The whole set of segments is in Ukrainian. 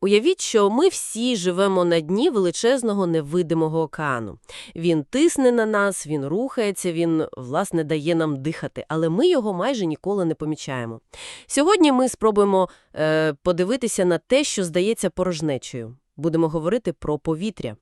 Уявіть, що ми всі живемо на дні величезного невидимого океану. Він тисне на нас, він рухається, він, власне, дає нам дихати, але ми його майже ніколи не помічаємо. Сьогодні ми спробуємо е, подивитися на те, що здається порожнечою. Будемо говорити про повітря.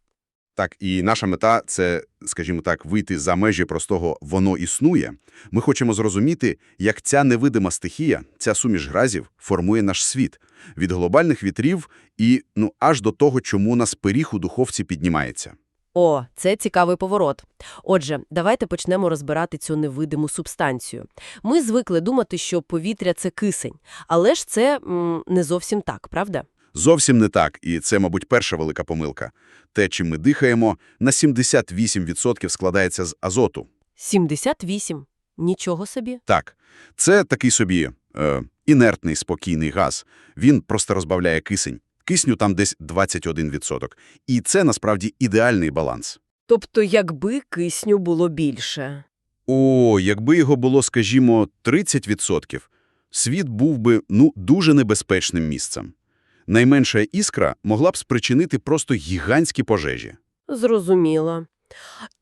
Так, і наша мета – це, скажімо так, вийти за межі простого «воно існує». Ми хочемо зрозуміти, як ця невидима стихія, ця суміш гразів формує наш світ. Від глобальних вітрів і, ну, аж до того, чому нас пиріг у духовці піднімається. О, це цікавий поворот. Отже, давайте почнемо розбирати цю невидиму субстанцію. Ми звикли думати, що повітря – це кисень. Але ж це м, не зовсім так, правда? Зовсім не так, і це, мабуть, перша велика помилка. Те, чим ми дихаємо, на 78% складається з азоту. 78. Нічого собі. Так, це такий собі е, інертний спокійний газ. Він просто розбавляє кисень. Кисню там десь 21%. І це, насправді, ідеальний баланс. Тобто, якби кисню було більше. О, якби його було, скажімо, 30%, світ був би, ну, дуже небезпечним місцем. Найменша іскра могла б спричинити просто гігантські пожежі. Зрозуміло.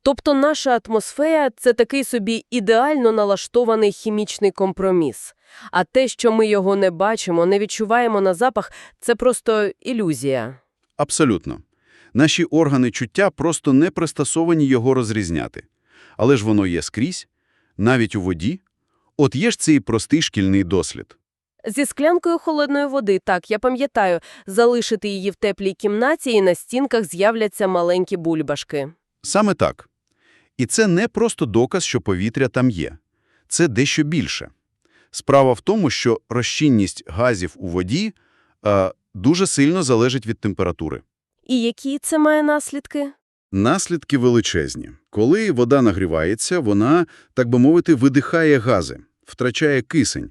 Тобто наша атмосфера – це такий собі ідеально налаштований хімічний компроміс. А те, що ми його не бачимо, не відчуваємо на запах – це просто ілюзія. Абсолютно. Наші органи чуття просто не пристосовані його розрізняти. Але ж воно є скрізь, навіть у воді. От є ж цей простий шкільний дослід. Зі склянкою холодної води, так, я пам'ятаю, залишити її в теплій кімнаті і на стінках з'являться маленькі бульбашки. Саме так. І це не просто доказ, що повітря там є. Це дещо більше. Справа в тому, що розчинність газів у воді е, дуже сильно залежить від температури. І які це має наслідки? Наслідки величезні. Коли вода нагрівається, вона, так би мовити, видихає гази, втрачає кисень.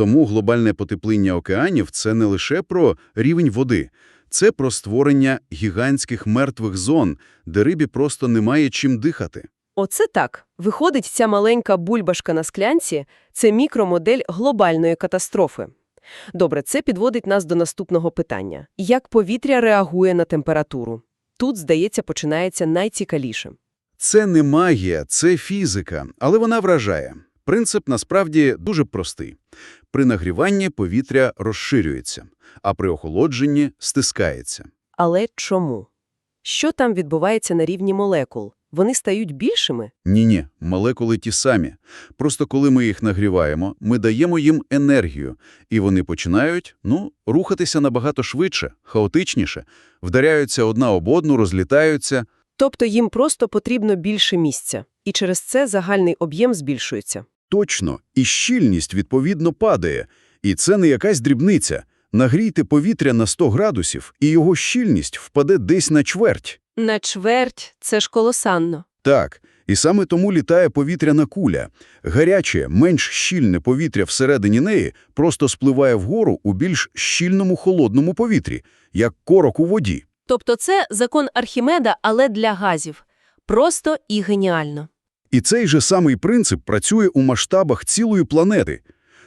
Тому глобальне потепління океанів – це не лише про рівень води. Це про створення гігантських мертвих зон, де рибі просто немає чим дихати. Оце так. Виходить, ця маленька бульбашка на склянці – це мікромодель глобальної катастрофи. Добре, це підводить нас до наступного питання. Як повітря реагує на температуру? Тут, здається, починається найцікавіше. Це не магія, це фізика, але вона вражає. Принцип насправді дуже простий. При нагріванні повітря розширюється, а при охолодженні стискається. Але чому? Що там відбувається на рівні молекул? Вони стають більшими? Ні-ні, молекули ті самі. Просто коли ми їх нагріваємо, ми даємо їм енергію, і вони починають, ну, рухатися набагато швидше, хаотичніше, вдаряються одна об одну, розлітаються. Тобто їм просто потрібно більше місця, і через це загальний об'єм збільшується. Точно, і щільність, відповідно, падає. І це не якась дрібниця. Нагрійте повітря на 100 градусів, і його щільність впаде десь на чверть. На чверть – це ж колосанно. Так, і саме тому літає повітряна куля. Гаряче, менш щільне повітря всередині неї просто спливає вгору у більш щільному холодному повітрі, як корок у воді. Тобто це закон Архімеда, але для газів. Просто і геніально. І цей же самий принцип працює у масштабах цілої планети.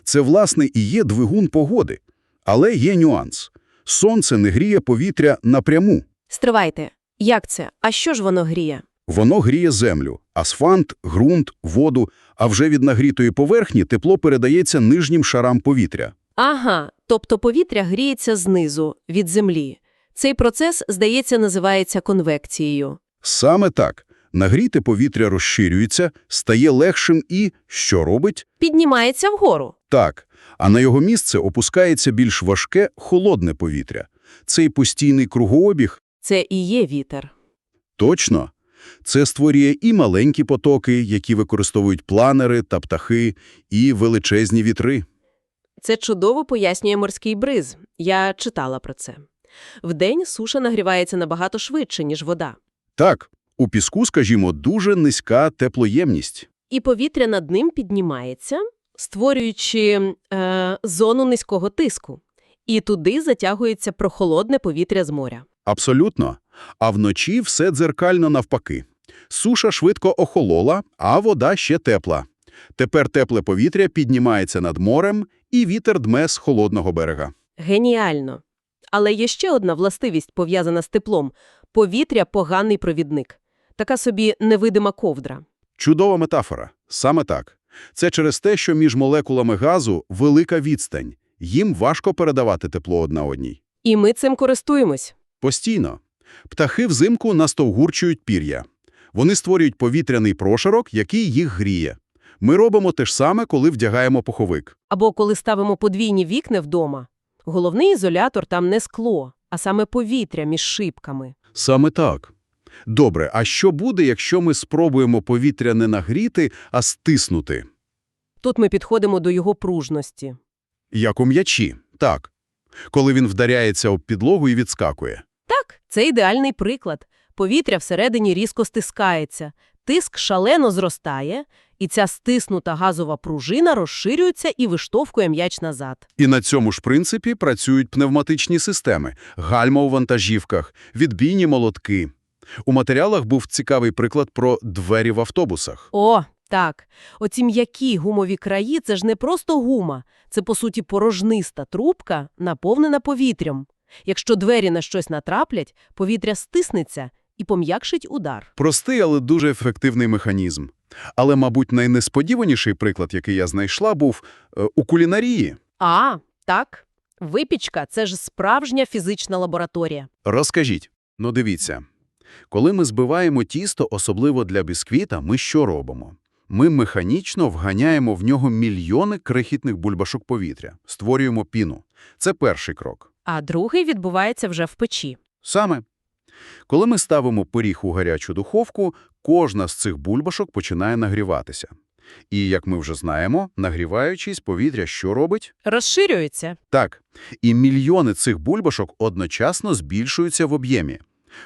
Це, власне, і є двигун погоди. Але є нюанс. Сонце не гріє повітря напряму. Стривайте. Як це? А що ж воно гріє? Воно гріє землю, асфальт, ґрунт, воду, а вже від нагрітої поверхні тепло передається нижнім шарам повітря. Ага, тобто повітря гріється знизу, від землі. Цей процес, здається, називається конвекцією. Саме так. Нагріте повітря розширюється, стає легшим і, що робить? Піднімається вгору. Так. А на його місце опускається більш важке, холодне повітря. Цей постійний кругообіг Це і є вітер. Точно. Це створює і маленькі потоки, які використовують планери та птахи, і величезні вітри. Це чудово пояснює морський бриз. Я читала про це. Вдень суша нагрівається набагато швидше, ніж вода. Так, у піску, скажімо, дуже низька теплоємність. І повітря над ним піднімається, створюючи е, зону низького тиску. І туди затягується прохолодне повітря з моря. Абсолютно. А вночі все дзеркально навпаки. Суша швидко охолола, а вода ще тепла. Тепер тепле повітря піднімається над морем, і вітер дме з холодного берега. Геніально. Але є ще одна властивість, пов'язана з теплом. Повітря – поганий провідник. Така собі невидима ковдра. Чудова метафора. Саме так. Це через те, що між молекулами газу велика відстань. Їм важко передавати тепло одна одній. І ми цим користуємось. Постійно. Птахи взимку настовгурчують пір'я. Вони створюють повітряний прошарок, який їх гріє. Ми робимо те ж саме, коли вдягаємо пуховик. Або коли ставимо подвійні вікна вдома. Головний ізолятор там не скло, а саме повітря між шибками. Саме так. Добре, а що буде, якщо ми спробуємо повітря не нагріти, а стиснути? Тут ми підходимо до його пружності. Як у м'ячі, так. Коли він вдаряється об підлогу і відскакує. Так, це ідеальний приклад. Повітря всередині різко стискається, тиск шалено зростає, і ця стиснута газова пружина розширюється і виштовхує м'яч назад. І на цьому ж принципі працюють пневматичні системи, гальма у вантажівках, відбійні молотки. У матеріалах був цікавий приклад про двері в автобусах. О, так. Оці м'які гумові краї – це ж не просто гума. Це, по суті, порожниста трубка, наповнена повітрям. Якщо двері на щось натраплять, повітря стиснеться і пом'якшить удар. Простий, але дуже ефективний механізм. Але, мабуть, найнесподіваніший приклад, який я знайшла, був е, у кулінарії. А, так. Випічка – це ж справжня фізична лабораторія. Розкажіть. Ну, дивіться. Коли ми збиваємо тісто, особливо для бісквіта, ми що робимо? Ми механічно вганяємо в нього мільйони крихітних бульбашок повітря, створюємо піну. Це перший крок. А другий відбувається вже в печі. Саме. Коли ми ставимо пиріг у гарячу духовку, кожна з цих бульбашок починає нагріватися. І, як ми вже знаємо, нагріваючись, повітря що робить? Розширюється. Так, і мільйони цих бульбашок одночасно збільшуються в об'ємі.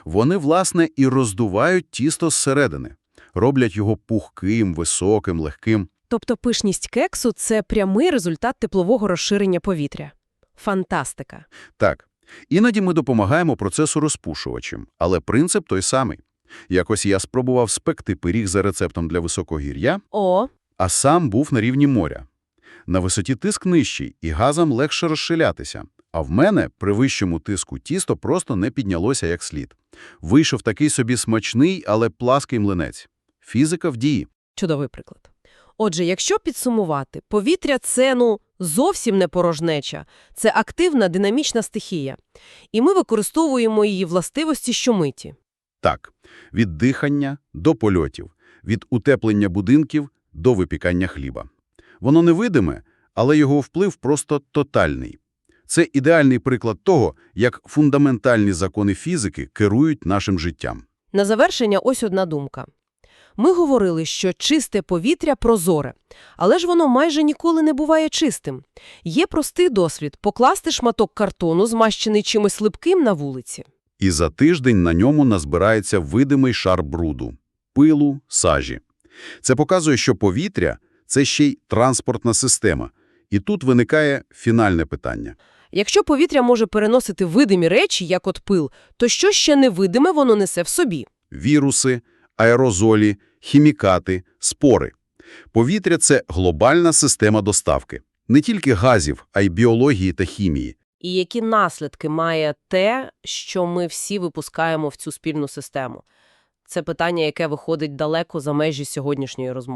Вони, власне, і роздувають тісто зсередини, роблять його пухким, високим, легким. Тобто пишність кексу – це прямий результат теплового розширення повітря. Фантастика. Так, іноді ми допомагаємо процесу розпушувачем, але принцип той самий. Якось я спробував спекти пиріг за рецептом для високогір'я, О, а сам був на рівні моря. На висоті тиск нижчий, і газам легше розшилятися. А в мене при вищому тиску тісто просто не піднялося як слід. Вийшов такий собі смачний, але плаский млинець. Фізика в дії. чудовий приклад. Отже, якщо підсумувати, повітря – це, ну, зовсім не порожнеча. Це активна динамічна стихія. І ми використовуємо її властивості щомиті. Так, від дихання до польотів, від утеплення будинків до випікання хліба. Воно невидиме, але його вплив просто тотальний. Це ідеальний приклад того, як фундаментальні закони фізики керують нашим життям. На завершення ось одна думка. Ми говорили, що чисте повітря прозоре, але ж воно майже ніколи не буває чистим. Є простий досвід – покласти шматок картону, змащений чимось липким на вулиці. І за тиждень на ньому назбирається видимий шар бруду, пилу, сажі. Це показує, що повітря – це ще й транспортна система. І тут виникає фінальне питання. Якщо повітря може переносити видимі речі, як от пил, то що ще невидиме воно несе в собі? Віруси, аерозолі, хімікати, спори. Повітря – це глобальна система доставки. Не тільки газів, а й біології та хімії. І які наслідки має те, що ми всі випускаємо в цю спільну систему? Це питання, яке виходить далеко за межі сьогоднішньої розмови.